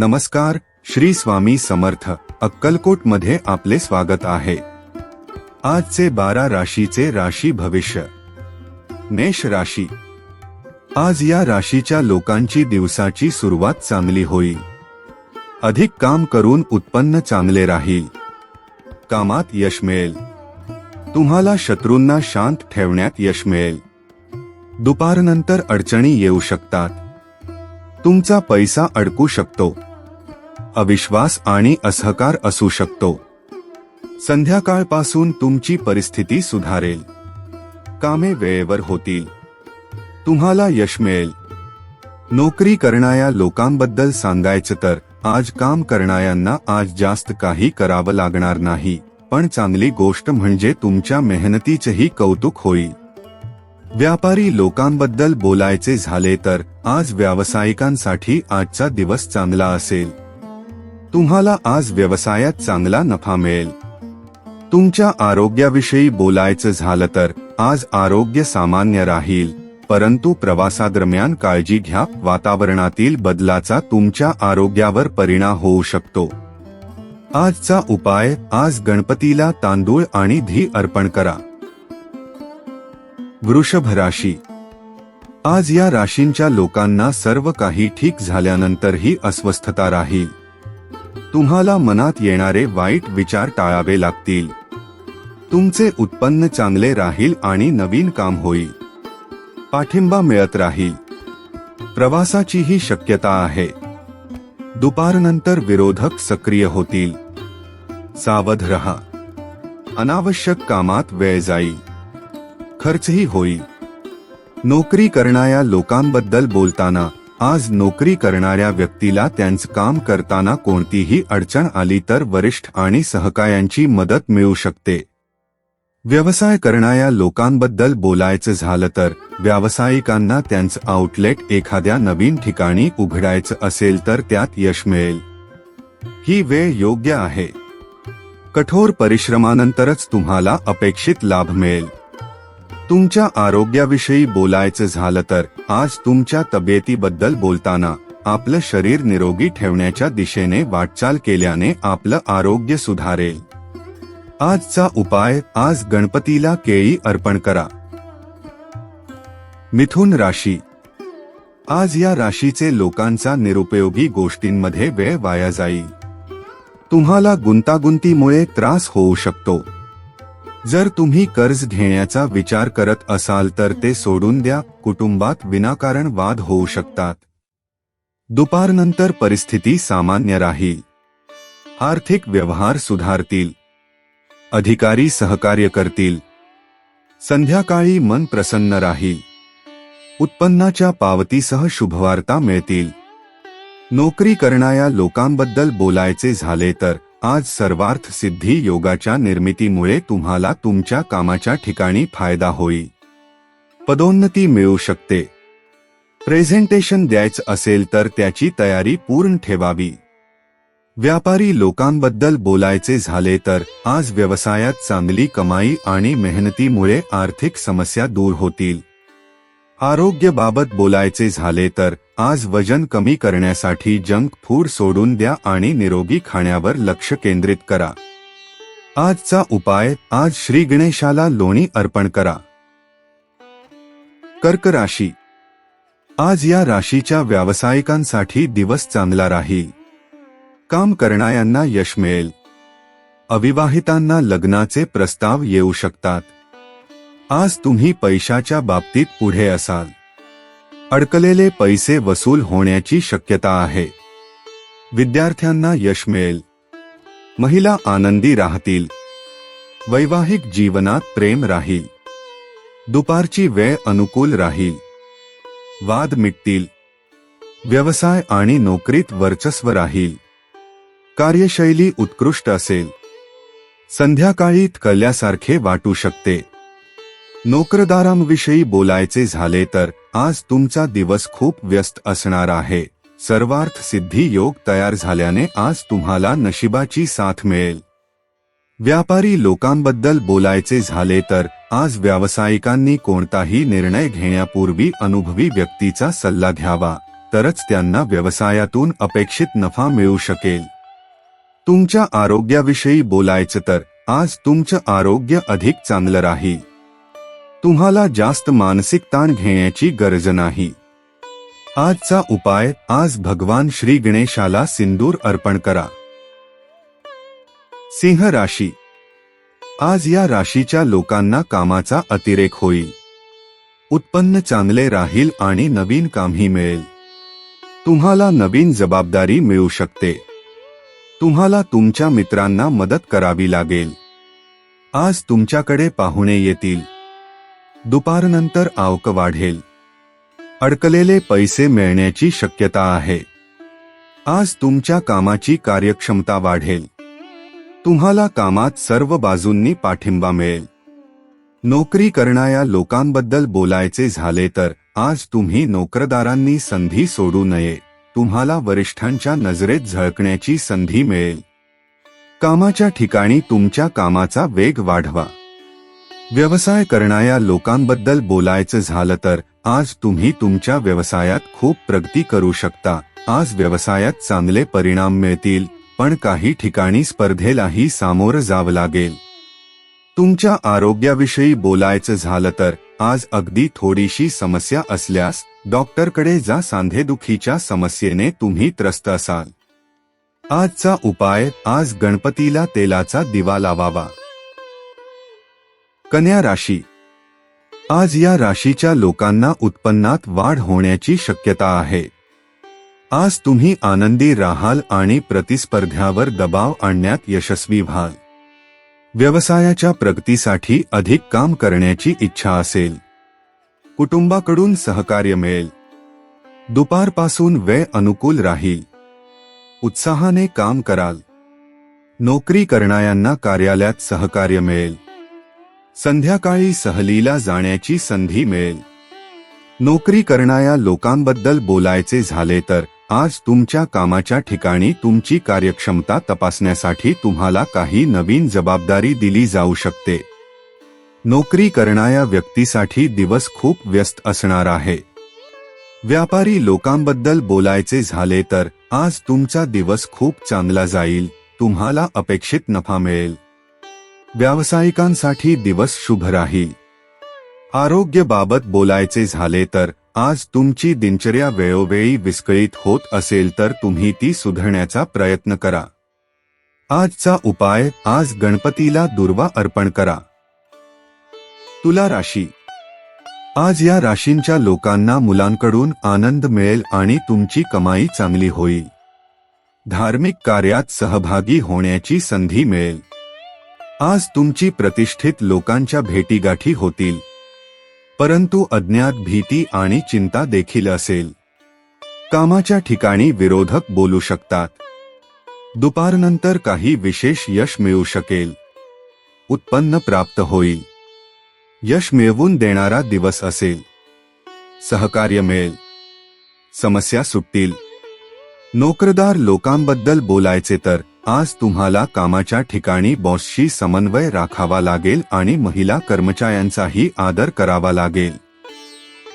नमस्कार श्री स्वामी समर्थ अक्कलकोटमध्ये आपले स्वागत आहे. आजचे बारा राशीचे राशी भविष्य. मेष राशी. आज या राशीच्या लोकांची दिवसाची सुरुवात चांगली होईल. अधिक काम करून उत्पन्न चांगले राहील. कामात यश मिळेल. तुम्हाला शत्रूंना शांत ठेवण्यात यश मिळेल. दुपारनंतर अडचणी येऊ शकतात. तुमचा पैसा अडकू शकतो. अविश्वास आणि असहकार असू शकतो. संध्याकाळपासून तुमची परिस्थिती सुधारेल. कामे वेळेवर होतील. तुम्हाला यश मिळेल. नोकरी करणाऱ्या लोकांबद्दल सांगायचं तर आज काम करणाऱ्यांना आज जास्त काही करावं लागणार नाही. पण चांगली गोष्ट म्हणजे तुमच्या मेहनतीचेही कौतुक होईल. व्यापारी लोकांबद्दल बोलायचे झाले तर आज व्यावसायिकांसाठी आजचा दिवस चांगला असेल. तुम्हाला आज व्यवसायात चांगला नफा मिळेल. तुमच्या आरोग्याविषयी बोलायचं झालं तर आज आरोग्य सामान्य राहील. परंतु प्रवासादरम्यान काळजी घ्या वातावरणातील बदलाचा तुमच्या आरोग्यावर परिणाम होऊ शकतो. आजचा उपाय आज गणपतीला तांदूळ आणि धी अर्पण करा. वृषभ राशी. आज या राशींच्या लोकांना सर्व काही ठीक झाल्यानंतरही अस्वस्थता राहील. तुम्हाला मनात येणारे वाईट विचार टाळावे लागतील. तुमचे उत्पन्न चांगले राहील आणि नवीन काम होईल. पाठिंबा मिळत राहील. प्रवासाचीही शक्यता आहे. दुपारनंतर विरोधक सक्रिय होतील. सावध रहा. अनावश्यक कामात वेळ जाईल. खर्चही होईल. नोकरी करणाऱ्या लोकांबद्दल बोलताना आज नोकरी करणाऱ्या व्यक्तीला त्यांचं काम करताना कोणतीही अडचण आली तर वरिष्ठ आणि सहकायांची मदत मिळू शकते. व्यवसाय करणाऱ्या लोकांबद्दल बोलायचं झालं तर व्यावसायिकांना त्यांचं आउटलेट एखाद्या नवीन ठिकाणी उघडायचं असेल तर त्यात यश मिळेल. ही वेळ योग्य आहे. कठोर परिश्रमानंतरच तुम्हाला अपेक्षित लाभ मिळेल. तुमच्या आरोग्याविषयी बोलायचं झालं तर आज तुमच्या तब्येतीबद्दल बोलताना आपलं शरीर निरोगी ठेवण्याच्या दिशेने वाटचाल केल्याने आपलं आरोग्य सुधारेल. आजचा उपाय आज गणपतीला केळी अर्पण करा. मिथुन राशी. आज या राशीचे लोकांचा निरुपयोगी गोष्टींमध्ये वेळ वाया जाईल. तुम्हाला गुंतागुंतीमुळे त्रास होऊ शकतो. जर तुम्ही कर्ज घेण्याचा विचार करत असाल तर ते सोडून द्या कुटुंबात विनाकारण वाद होऊ शकतात. दुपारनंतर परिस्थिती सामान्य राहील. आर्थिक व्यवहार सुधारतील. अधिकारी सहकार्य करतील. संध्याकाळी मन प्रसन्न राहील. उत्पन्नाच्या पावतीसह शुभवार्ता मिळतील. नोकरी करणाऱ्या लोकांबद्दल बोलायचे झाले तर आज सर्वार्थ सिद्धी योगाच्या निर्मितीमुळे तुम्हाला तुमच्या कामाच्या ठिकाणी फायदा होईल. पदोन्नती मिळू शकते. प्रेझेंटेशन द्यायचं असेल तर त्याची तयारी पूर्ण ठेवावी. व्यापारी लोकांबद्दल बोलायचे झाले तर आज व्यवसायात चांगली कमाई आणि मेहनतीमुळे आर्थिक समस्या दूर होतील. आरोग्यबाबत बोलायचे झाले तर आज वजन कमी करण्यासाठी जंक फूड सोडून द्या आणि निरोगी खाण्यावर लक्ष केंद्रित करा. आजचा उपाय आज श्री गणेशाला लोणी अर्पण करा. कर्क राशी. आज या राशीच्या व्यावसायिकांसाठी दिवस चांगला राहील. काम करणाऱ्यांना यश मिळेल. अविवाहितांना लग्नाचे प्रस्ताव येऊ शकतात. आज तुम्ही पैशाच्या बाबतीत पुढे असाल. अडकलेले पैसे वसूल होण्याची शक्यता आहे. विद्यार्थ्यांना यश मिळेल. महिला आनंदी राहतील. वैवाहिक जीवनात प्रेम राहील. दुपारची वेळ अनुकूल राहील. वाद मिटतील. व्यवसाय आणि नोकरीत वर्चस्व राहील. कार्यशैली उत्कृष्ट असेल. संध्याकाळी कल्यासारखे वाटू शकते. नोकरदारांविषयी बोलायचे झाले तर आज तुमचा दिवस खूप व्यस्त असणार आहे. सर्वार्थ सिद्धी योग तयार झाल्याने आज तुम्हाला नशिबाची साथ मिळेल. व्यापारी लोकांबद्दल बोलायचे झाले तर आज व्यावसायिकांनी कोणताही निर्णय घेण्यापूर्वी अनुभवी व्यक्तीचा सल्ला घ्यावा तरच त्यांना व्यवसायातून अपेक्षित नफा मिळू शकेल. तुमच्या आरोग्याविषयी बोलायचं तर आज तुमचं आरोग्य अधिक चांगलं राहील. तुम्हाला जास्त मानसिक ताण घेण्याची गरज नाही. आजचा उपाय आज भगवान श्री गणेशाला सिंदूर अर्पण करा. सिंह राशी. आज या राशीच्या लोकांना कामाचा अतिरेक होईल. उत्पन्न चांगले राहील आणि नवीन कामही मिळेल. तुम्हाला नवीन जबाबदारी मिळू शकते. तुम्हाला तुमच्या मित्रांना मदत करावी लागेल. आज तुमच्याकडे पाहुणे येतील. दुपारनंतर आवक वाढेल. अडकलेले पैसे मिळण्याची शक्यता आहे. आज तुमच्या कामाची कार्यक्षमता वाढेल. तुम्हाला कामात सर्व बाजूंनी पाठिंबा मिळेल. नोकरी करणाऱ्या लोकांबद्दल बोलायचे झाले तर आज तुम्ही नोकरदारांनी संधी सोडू नये. तुम्हाला वरिष्ठांच्या नजरेत झळकण्याची संधी मिळेल. कामाच्या ठिकाणी तुमच्या कामाचा वेग वाढवा. व्यवसाय करणाऱ्या लोकांबद्दल बोलायचं झालं तर आज तुम्ही तुमच्या व्यवसायात खूप प्रगती करू शकता. आज व्यवसायात चांगले परिणाम मिळतील पण काही ठिकाणी स्पर्धेलाही सामोरं जावं लागेल. तुमच्या आरोग्याविषयी बोलायचं झालं तर आज अगदी थोडीशी समस्या असल्यास डॉक्टरकडे जा सांधेदुखीच्या समस्येने तुम्ही त्रस्त असाल. आजचा उपाय आज गणपतीला तेलाचा दिवा लावावा. कन्या राशी. आज या राशीच्या लोकांना उत्पन्नात वाढ होण्याची शक्यता आहे. आज तुम्ही आनंदी राहाल आणि प्रतिस्पर्ध्यावर दबाव आणण्यात यशस्वी व्हाल. व्यवसायाच्या प्रगतीसाठी अधिक काम करण्याची इच्छा असेल. कुटुंबाकडून सहकार्य मिळेल. दुपारपासून वेळ अनुकूल राहील. उत्साहाने काम कराल. नोकरी करणाऱ्यांना कार्यालयात सहकार्य मिळेल. संध्याकाळी सहलीला जाण्याची संधी मिळेल. नोकरी करणाऱ्या लोकांबद्दल बोलायचे झाले तर आज तुमच्या कामाच्या ठिकाणी तुमची कार्यक्षमता तपासण्यासाठी तुम्हाला काही नवीन जबाबदारी दिली जाऊ शकते. नोकरी करणाऱ्या व्यक्तीसाठी दिवस खूप व्यस्त असणार आहे. व्यापारी लोकांबद्दल बोलायचे झाले तर आज तुमचा दिवस खूप चांगला जाईल तुम्हाला अपेक्षित नफा मिळेल. व्यावसायिकांसाठी दिवस शुभ राहील आरोग्यबाबत बोलायचे झाले तर आज तुमची दिनचर्या वेळोवेळी विस्कळीत होत असेल तर तुम्ही ती सुधारण्याचा प्रयत्न करा. आजचा उपाय आज गणपतीला दुर्वा अर्पण करा. तुला राशी. आज या राशींच्या लोकांना मुलांकडून आनंद मिळेल आणि तुमची कमाई चांगली होईल. धार्मिक कार्यात सहभागी होण्याची संधी मिळेल. आज तुमची प्रतिष्ठित लोकांच्या भेटीगाठी होतील. परंतु अज्ञात भीती आणि चिंता देखील असेल. कामाच्या ठिकाणी विरोधक बोलू शकतात. दुपारनंतर काही विशेष यश मिळू शकेल. उत्पन्न प्राप्त होईल. यश मिळवून देणारा दिवस असेल. सहकार्य मिळेल. समस्या सुटतील. नोकरदार लोकांबद्दल बोलायचे तर आज तुम्हाला कामाच्या ठिकाणी बॉसशी समन्वय राखावा लागेल आणि महिला कर्मचाऱ्यांचाही आदर करावा लागेल.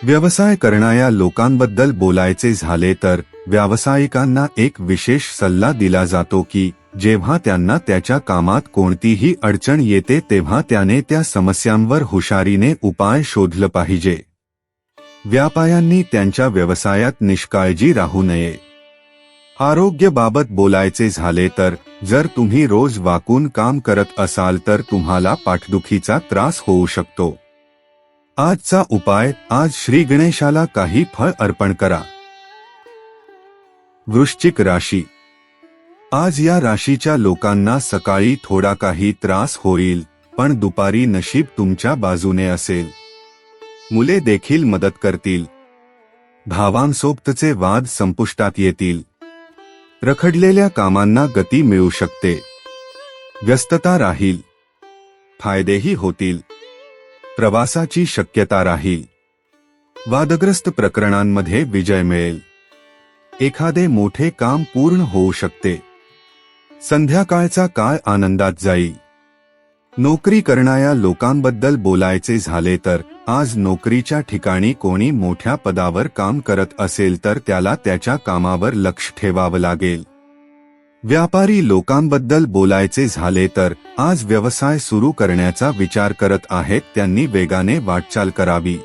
व्यवसाय करणाऱ्या लोकांबद्दल बोलायचे झाले तर व्यावसायिकांना एक विशेष सल्ला दिला जातो की जेव्हा त्यांना त्याच्या कामात कोणतीही अडचण येते तेव्हा त्याने त्या समस्यांवर हुशारीने उपाय शोधलं पाहिजे. व्यापाऱ्यांनी त्यांच्या व्यवसायात निष्काळजी राहू नये. आरोग्यबाबत बोलायचे झाले तर जर तुम्ही रोज वाकून काम करत असाल तर तुम्हाला पाठदुखीचा त्रास होऊ शकतो. आजचा उपाय आज श्री गणेशाला काही फळ अर्पण करा. वृश्चिक राशी. आज या राशीच्या लोकांना सकाळी थोडा काही त्रास होईल पण दुपारी नशीब तुमच्या बाजूने असेल. मुले देखील मदत करतील. भावांसोबतचे वाद संपुष्टात येतील. रखडलेल्या कामांना गती मिळू शकते. व्यस्तता राहील. फायदेही होतील. प्रवासाची शक्यता राहील. वादग्रस्त प्रकरणांमध्ये विजय मिळेल. एखादे मोठे काम पूर्ण होऊ शकते. संध्याकाळचा काळ आनंदात जाईल. नोकरी करणाऱ्या लोकांबद्दल बोलायचे झाले तर आज नोकरीच्या ठिकाणी कोणी मोठ्या पदावर काम करत असेल तर त्याला त्याच्या कामावर लक्ष ठेवावं लागेल. व्यापारी लोकांबद्दल बोलायचे झाले तर आज व्यवसाय सुरू करण्याचा विचार करत आहेत त्यांनी वेगाने वाटचाल करावी.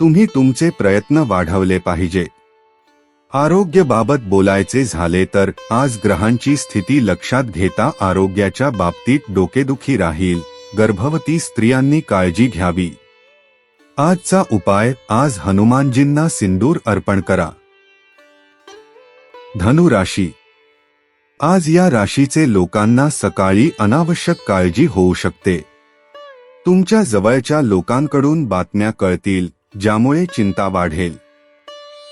तुम्ही तुमचे प्रयत्न वाढवले पाहिजे. आरोग्यबाबत बोलायचे झाले तर आज ग्रहांची स्थिती लक्षात घेता आरोग्याच्या बाबतीत डोकेदुखी राहील गर्भवती स्त्रियांनी काळजी घ्यावी. आजचा उपाय आज हनुमानजींना सिंदूर अर्पण करा. धनु राशी. आज या राशीचे लोकांना सकाळी अनावश्यक काळजी होऊ शकते. तुमच्या जवळच्या लोकांकडून बातम्या कळतील ज्यामुळे चिंता वाढेल.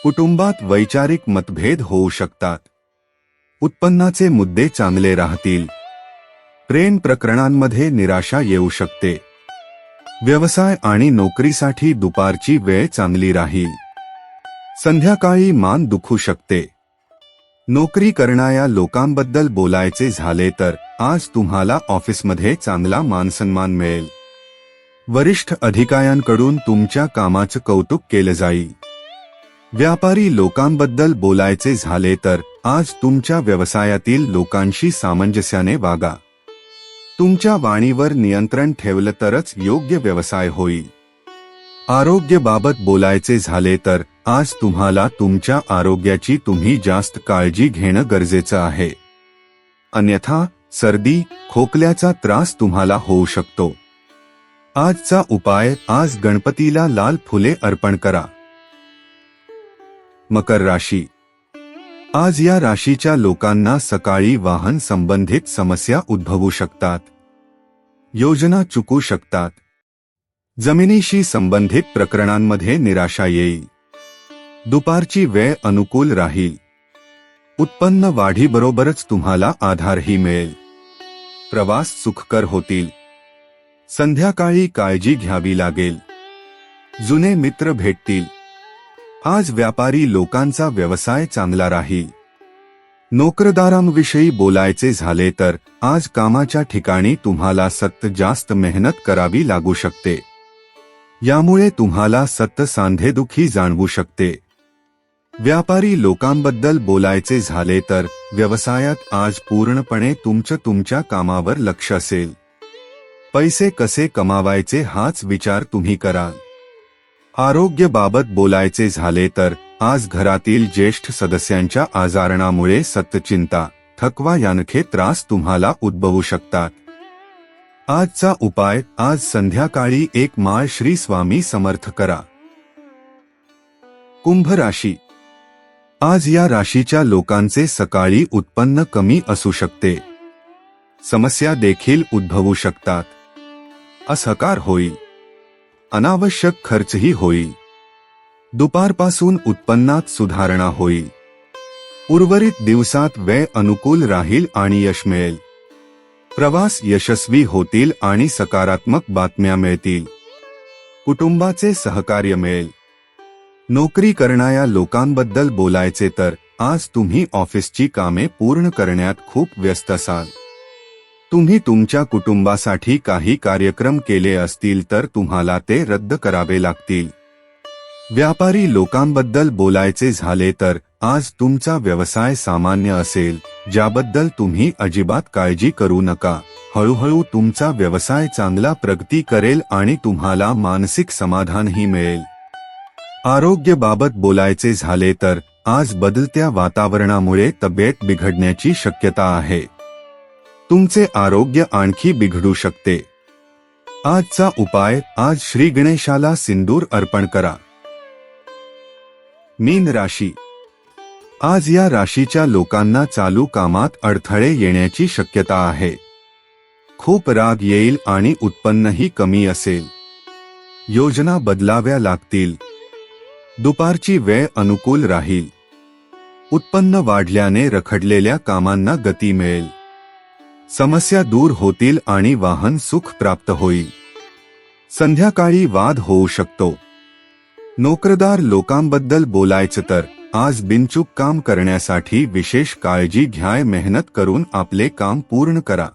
कुटुंबात वैचारिक मतभेद होऊ शकतात. उत्पन्नाचे मुद्दे चांगले राहतील. प्रेम प्रकरणांमध्ये निराशा येऊ शकते. व्यवसाय आणि नोकरीसाठी दुपारची वेळ चांगली राहील. संध्याकाळी मान दुखू शकते. नोकरी करणाऱ्या लोकांबद्दल बोलायचे झाले तर आज तुम्हाला ऑफिसमध्ये चांगला मानसन्मान मिळेल. वरिष्ठ अधिकाऱ्यांकडून तुमच्या कामाचं कौतुक केलं जाईल. व्यापारी लोकांबद्दल बोलायचे झाले तर आज तुमच्या व्यवसायातील लोकांशी सामंजस्याने वागा. तुमच्या वाणीवर नियंत्रण ठेवलं तरच योग्य व्यवसाय होईल. आरोग्याबाबत बोलायचे झाले तर आज तुम्हाला तुमच्या आरोग्याची तुम्ही जास्त काळजी घेणं गरजेचं आहे. अन्यथा सर्दी खोकल्याचा त्रास तुम्हाला होऊ शकतो. आजचा उपाय आज गणपतीला लाल फुले अर्पण करा. मकर राशी आज या राशीच्या लोकांना सकाळी वाहन संबंधित समस्या उद्भवू शकतात. योजना चुकू शकतात. जमिनीशी संबंधित प्रकरणांमध्ये निराशा येईल. दुपारची वेळ अनुकूल राहील. उत्पन्न वाढीबरोबरच तुम्हाला आधारही मिळेल. प्रवास सुखकर होतील. संध्याकाळी काळजी घ्यावी लागेल. जुने मित्र भेटतील. आज व्यापारी लोकांचा व्यवसाय चांगला राहील. नोकरदारांविषयी बोलायचे झाले तर आज कामाच्या ठिकाणी तुम्हाला सत्त जास्त मेहनत करावी लागू शकते. यामुळे तुम्हाला सत्त सांधेदुखी जाणवू शकते. व्यापारी लोकांबद्दल बोलायचे झाले तर व्यवसायात आज पूर्णपणे तुमचं तुमच्या कामावर लक्ष असेल. पैसे कसे कमावायचे हाच विचार तुम्ही कराल. आरोग्यबाबत बोलायचे झाले तर आज घरातील ज्येष्ठ सदस्यांच्या आजारणामुळे सतचिंता थकवा यानखे त्रास तुम्हाला उद्भवू शकतात. आजचा उपाय आज संध्याकाळी एक माळ श्री स्वामी समर्थ करा. कुंभ राशी. आज या राशीच्या लोकांचे सकाळी उत्पन्न कमी असू शकते. समस्या देखील उद्भवू शकतात. असहकार होईल. अनावश्यक खर्चही होईल दुपारपासून उत्पन्नात सुधारणा होईल उर्वरित दिवसात वेळ अनुकूल राहील आणि यश मिळेल. प्रवास यशस्वी होतील आणि सकारात्मक बातम्या मिळतील. कुटुंबाचे सहकार्य मिळेल. नोकरी करणाऱ्या लोकांबद्दल बोलायचे तर आज तुम्ही ऑफिसची कामे पूर्ण करण्यात खूप व्यस्त असाल. तुम्ही तुमच्या कुटुंबासाठी काही कार्यक्रम केले असतील तर तुम्हाला ते रद्द करावे लागतील. व्यापारी लोकांबद्दल बोलायचे झाले तर आज तुमचा व्यवसाय सामान्य असेल ज्याबद्दल तुम्ही अजिबात काळजी करू नका. हळूहळू तुमचा व्यवसाय चांगला प्रगती करेल आणि तुम्हाला मानसिक समाधानही मिळेल. आरोग्यबाबत बोलायचे झाले तर आज बदलत्या वातावरणामुळे तब्येत बिघडण्याची शक्यता आहे. तुमचे आरोग्य आणखी बिघडू शकते. आजचा उपाय आज श्री गणेशाला सिंदूर अर्पण करा. मीन राशी. आज या राशीच्या लोकांना चालू कामात अडथळे येण्याची शक्यता आहे. खूप राग येईल आणि उत्पन्नही कमी असेल. योजना बदलाव्या लागतील. दुपारची वेळ अनुकूल राहील. उत्पन्न वाढल्याने रखडलेल्या कामांना गती मिळेल. समस्या दूर होतील आणि वाहन सुख प्राप्त होईल. संध्याकाळी वाद होऊ शकतो. नोकरदार लोकांबद्दल बोलायचं तर आज बिनचूक काम करण्यासाठी विशेष काळजी घ्याय मेहनत करून आपले काम पूर्ण करा.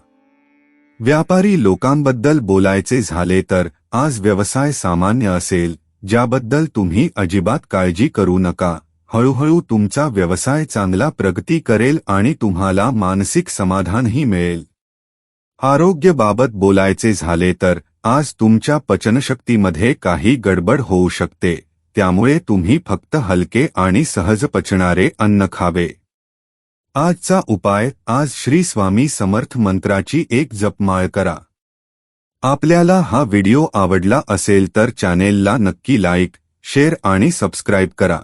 व्यापारी लोकांबद्दल बोलायचे झाले तर आज व्यवसाय सामान्य असेल ज्याबद्दल तुम्ही अजिबात काळजी करू नका. हळूहळू तुमचा व्यवसाय चांगला प्रगती करेल आणि तुम्हाला मानसिक समाधानही मिळेल. आरोग्यबाबत बोलायचे झाले तर आज तुमच्या पचनशक्तीमध्ये काही गडबड होऊ शकते त्यामुळे तुम्ही फक्त हलके आणि सहज पचणारे अन्न खावे. आजचा उपाय आज श्री स्वामी समर्थ मंत्राची एक जपमाळ करा. आपल्याला हा व्हिडिओ आवडला असेल तर चॅनेलला नक्की लाईक शेअर आणि सबस्क्राईब करा.